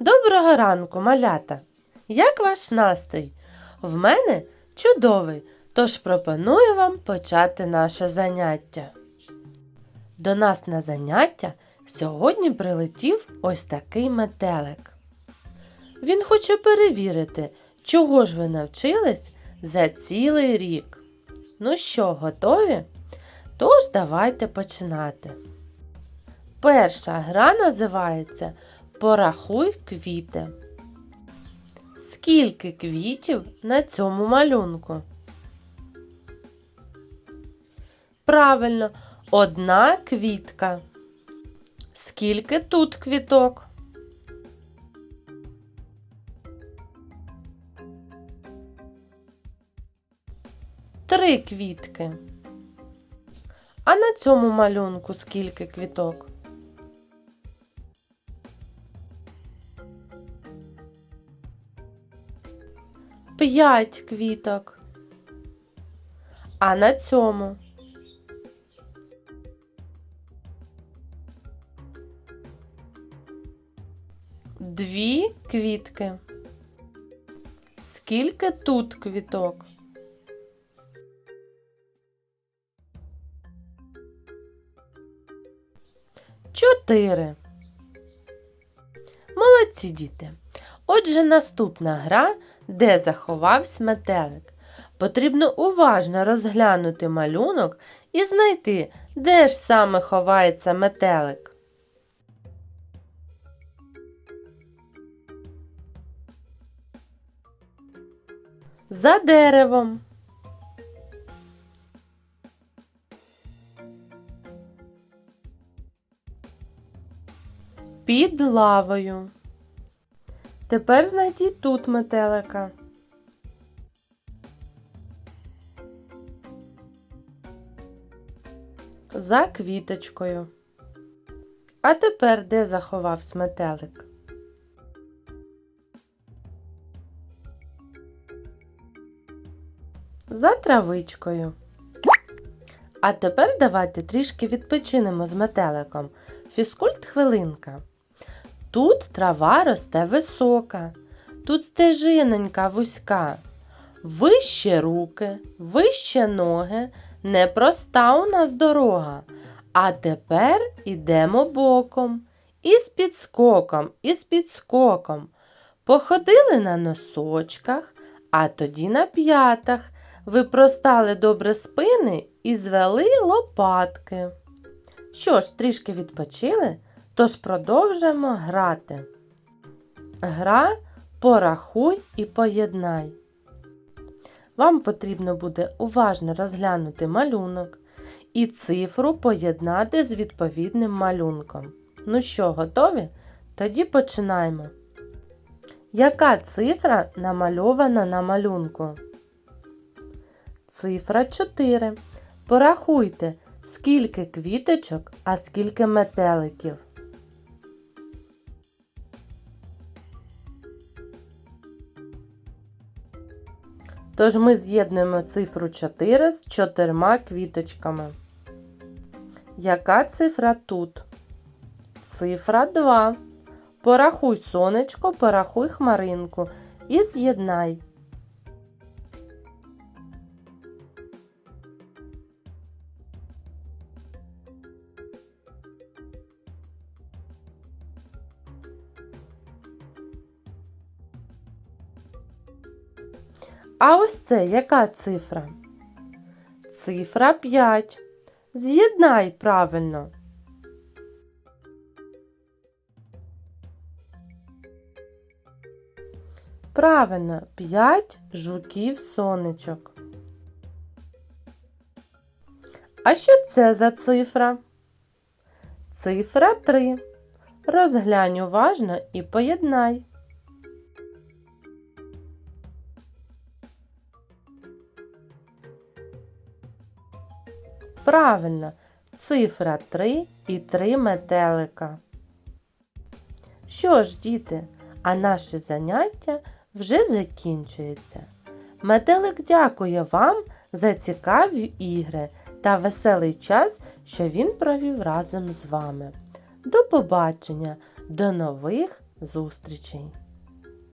Доброго ранку, малята! Як ваш настрій? В мене чудовий, тож пропоную вам почати наше заняття. До нас на заняття сьогодні прилетів ось такий метелик. Він хоче перевірити, чого ж ви навчились за цілий рік. Ну що, готові? Тож давайте починати. Перша гра називається Порахуй квіти. Скільки квітів на цьому малюнку? Правильно, одна квітка. Скільки тут квіток? Три квітки. А на цьому малюнку скільки квіток? П'ять квіток. А на цьому? Дві квітки. Скільки тут квіток? Чотири. Молодці діти. Отже, наступна гра, де заховався метелик. Потрібно уважно розглянути малюнок і знайти, де ж саме ховається метелик. За деревом. Під лавою. Тепер знайдіть тут метелика. За квіточкою. А тепер де заховався метелик? За травичкою. А тепер давайте трішки відпочинемо з метеликом. Фізкульт хвилинка. Тут трава росте висока, тут стежинонька вузька. Вище руки, вище ноги, непроста у нас дорога. А тепер ідемо боком, із підскоком, із підскоком. Походили на носочках, а тоді на п'ятах. Випростали добре спини і звели лопатки. Що ж, трішки відпочили? Тож продовжимо грати. Гра порахуй і поєднай. Вам потрібно буде уважно розглянути малюнок і цифру поєднати з відповідним малюнком. Ну що, готові? Тоді починаємо. Яка цифра намальована на малюнку? Цифра 4. Порахуйте, скільки квіточок, а скільки метеликів. Тож ми з'єднуємо цифру 4 з чотирма квіточками. Яка цифра тут? Цифра 2. Порахуй сонечко, порахуй хмаринку і з'єднай. А ось це яка цифра? Цифра 5. З'єднай правильно. Правильно, 5 жуків сонечок. А що це за цифра? Цифра 3. Розглянь уважно і поєднай. Правильно, цифра 3 і 3 метелика. Що ж, діти, а наше заняття вже закінчується. Метелик дякує вам за цікаві ігри та веселий час, що він провів разом з вами. До побачення, до нових зустрічей!